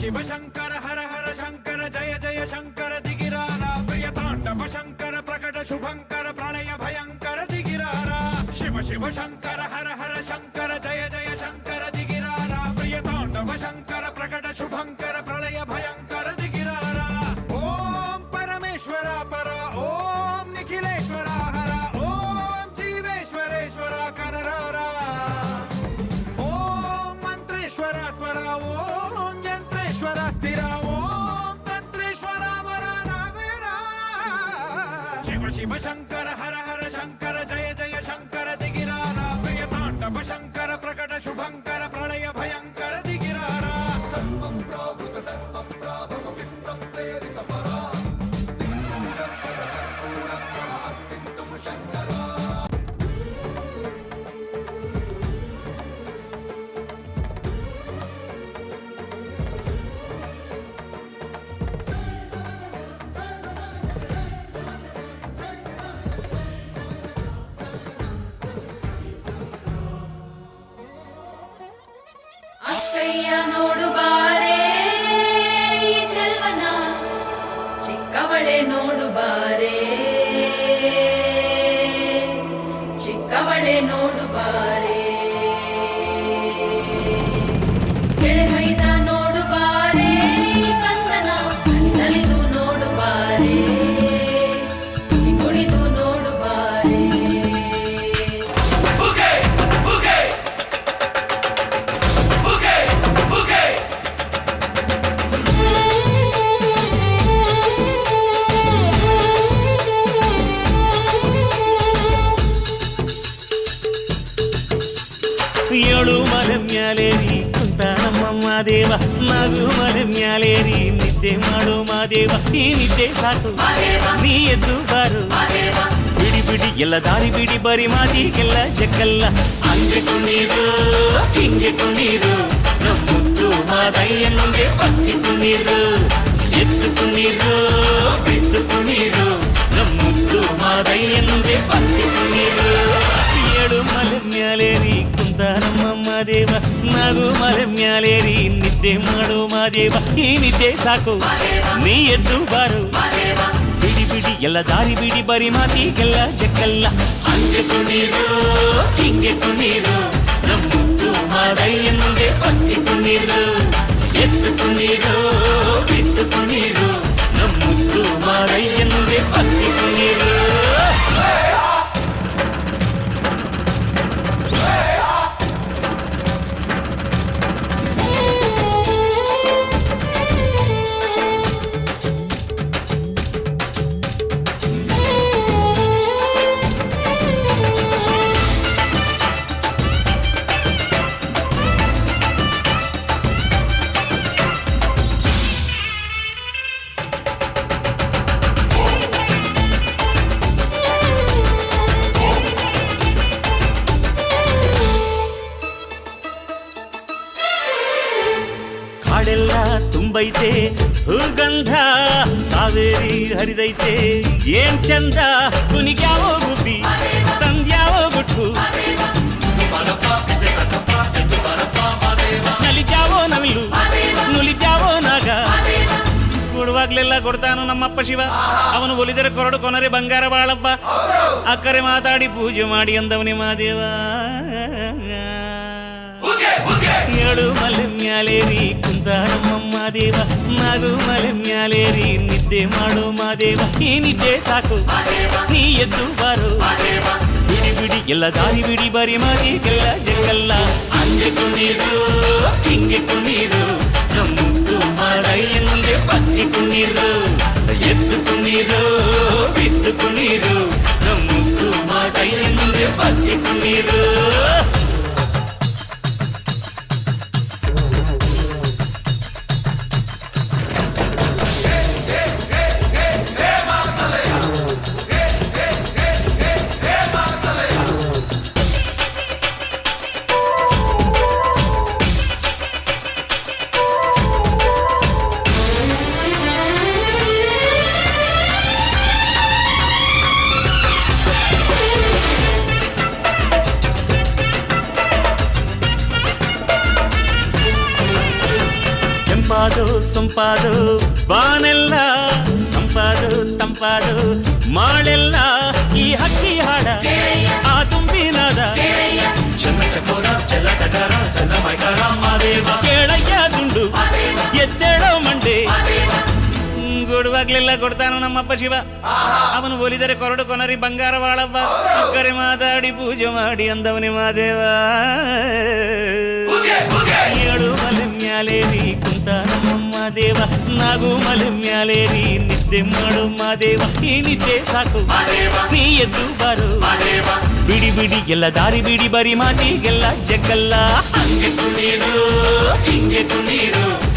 शिव शंकर हर हर शंकर जय जय शंकर दिगिरारा प्रिय तांडव शंकर प्रकट शुभंकर प्रणय भयंकर दिगिरारा शिव शिव शंकर हर हर शंकर 不是不想 ನೋಡು ನೋಡುಬಾರೆ ಚೆಲ್ವನ ಚಿಕ್ಕವಳೆ ನೋಡು ಬಾರೆ ಚಿಕ್ಕವಳೆ ನೋಡು ಬಾರೆ ಮಾದೇವ ನಗು ಮಲೆ ಮ್ಯಾಲೇರಿ ನಿದ್ದೆ ಮಾಡು ಮಾದೇವ ಈ ನಿದ್ದೆ ಸಾಕು ಮಾದೇವ ನೀ ಎದ್ದು ಬಾರು ಮಾದೇವ ಬಿಡಿ ಬಿಡಿ ಎಲ್ಲ ದಾರಿ ಬಿಡಿ ಬರಿ ಮಾತಿಗೆಲ್ಲ ಜಕ್ಕಲ್ಲ ಹಂಗೆ ಕುಣೀರು ಹಿಂಗೆ ಕುಣೀರು ನಮ್ಮುತ್ತು ಮಾದಯ್ಯ ಮುಂದೆ ಪಟ್ಟಿ ಕುಣೀರು ಎದ್ದು ಕುಣೀರು ಬಿದ್ದು ಕುಣೀರು ನಮ್ಮುತ್ತು ಮಾದಯ್ಯ ಮುಂದೆ ಪಟ್ಟಿ ಕುಣೀರು ಏಳು ಮಲೆ ಮ್ಯಾಲೇರಿ ಕುಂತ ನಮ್ಮ ಮಾದೇವ ನಗು ಮಲೆ ಮ್ಯಾಲೇರಿ ನಿದ್ದೆ ಮಾಡು ಮಾದೇವ ಈ ನಿದ್ದೆ ಸಾಕು ನೀ ಎದ್ದು ಬಾರು ಮಾದೇವ ಬಿಡಿ ಬಿಡಿ ಎಲ್ಲ ದಾರಿ ಬಿಡಿ ಬರಿ ಮಾತಿಗೆಲ್ಲ ಜಕ್ಕಲ್ಲ ಹಂಗೆ ಕುಣೀರು ಹಿಂಗೆ ಕುಣೀರು ನಮ್ಮುತ್ತು ಮಾದಯ್ಯ ಮುಂದೆ ಪಟ್ಟಿ ಕುಣೀರು ಎತ್ತು ಕುಣೀರು ಬಿತ್ತು ಕುಣೀರು ನಮ್ಮುತ್ತು ಮಾದಯ್ಯ ಮುಂದೆ ಪಟ್ಟಿ ಕಾಡೆಲ್ಲ ತುಂಬೈತೆ. ಹೂಗಂಧ ಕಾವೇರಿ ಹರಿದೈತೆ. ಏನ್ ಚಂದ ಕುನಿಗ್ಯಾವೋ ಗುಬ್ಬಿ ತಂದ್ಯಾವೋ ಗುಟ್ಟು ನಲಿದ್ಯಾವೋ ನವಿಲು, ನುಲಿದ್ಯಾವೋ ನಾಗ. ಕೊಡುವಾಗ್ಲೆಲ್ಲ ಕೊಡ್ತಾನು ನಮ್ಮಪ್ಪ ಶಿವ. ಅವನು ಒಲಿದರೆ ಕೊರಡು ಕೊನರೆ ಬಂಗಾರ ಬಾಳಪ್ಪ. ಅಕ್ಕರೆ ಮಾತಾಡಿ ಪೂಜೆ ಮಾಡಿ ಅಂದವನೇ ಮಾದೇವ ಏಳು ಮಲೆ ಮ್ಯಾಲೇರಿ ಕುಂತ ನಮ್ಮ ದೇವ ನಾಗು ಮಲೆ ಮ್ಯಾಲೇರಿ ನಿದ್ದೆ ಮಾಡು ಮಾದೇವ ಈ ನಿದ್ದೆ ಸಾಕು ನೀ ಎದ್ದು ಬಾರು ಬಿಡಿ ಬಿಡಿ ಎಲ್ಲ ದಾರಿ ಬಿಡಿ ಬರಿ ಮಾದಿಗೆಲ್ಲ ಜಕ್ಕಲ್ಲ ಹಂಗೆ ಕುಣೀರು ಹಿಂಗೆ ಕುಣೀರು ನಮ್ಮುತ್ತು ಮಾರಯ್ಯ ಮುಂದೆ ಪತ್ತಿ ಕುಣೀರು ಎದ್ದು ಕುಣೀರು ಬಿದ್ದು ಕುಣೀರು ನಮ್ಮುತ್ತು ಮಾರಯ್ಯ ಮುಂದೆ ಪತ್ತಿ ಕುಣೀರು ಸೊಂಪಾದು ಬಾನೆಲ್ಲ ತಂಪಾದು ತಂಪಾದು ಮಾಳೆಲ್ಲ ಈ ಹಕ್ಕಿ ಹಾಡ ಆ ತುಂಬಿನಾದ ಚನ್ನ ಚಕೋರ ಚೆಲ್ಲ ಡಗರ ಚೆನ್ನ ಮೈಕಾರ ಮಾದೇವ ಕೇಳಯ್ಯ ದುಂಡು ಎದ್ದೇಳೋ ಮಂಡೆ ಕೊಡುವಾಗ್ಲೆಲ್ಲ ಕೊಡ್ತಾನು ನಮ್ಮಪ್ಪ ಶಿವ ಅವನು ಒಲಿದರೆ ಕೊರಡು ಕೊನರಿ ಬಂಗಾರ ಬಾಳವ್ವ ಕರೆ ಮಾತಾಡಿ ಪೂಜೆ ಮಾಡಿ ಅಂದವನಿ ಮಾದೇವ ಏಳು ಮಲೆ ಮ್ಯಾಲೇರಿ ಕುಂತ ನಮ್ಮಮ್ಮ ದೇವ ನಾಗು ಮಲೆ ಮ್ಯಾಲೇರಿ ನಿದ್ದೆ ಮಾಡು ಮಾದೇವ ಈ ನಿದ್ದೆ ಸಾಕು. ನೀ ಎದ್ದು ಬಾರು. ಬಿಡಿ ಬಿಡಿ, ಎಲ್ಲ ದಾರಿ ಬಿಡಿ, ಬರಿ ಮಾತಿಗೆಲ್ಲ ಜಗ್ಗಲ್ಲ. ಹಂಗೆ ತುಳಿರು, ಹಿಂಗೆ ತುಣೀರು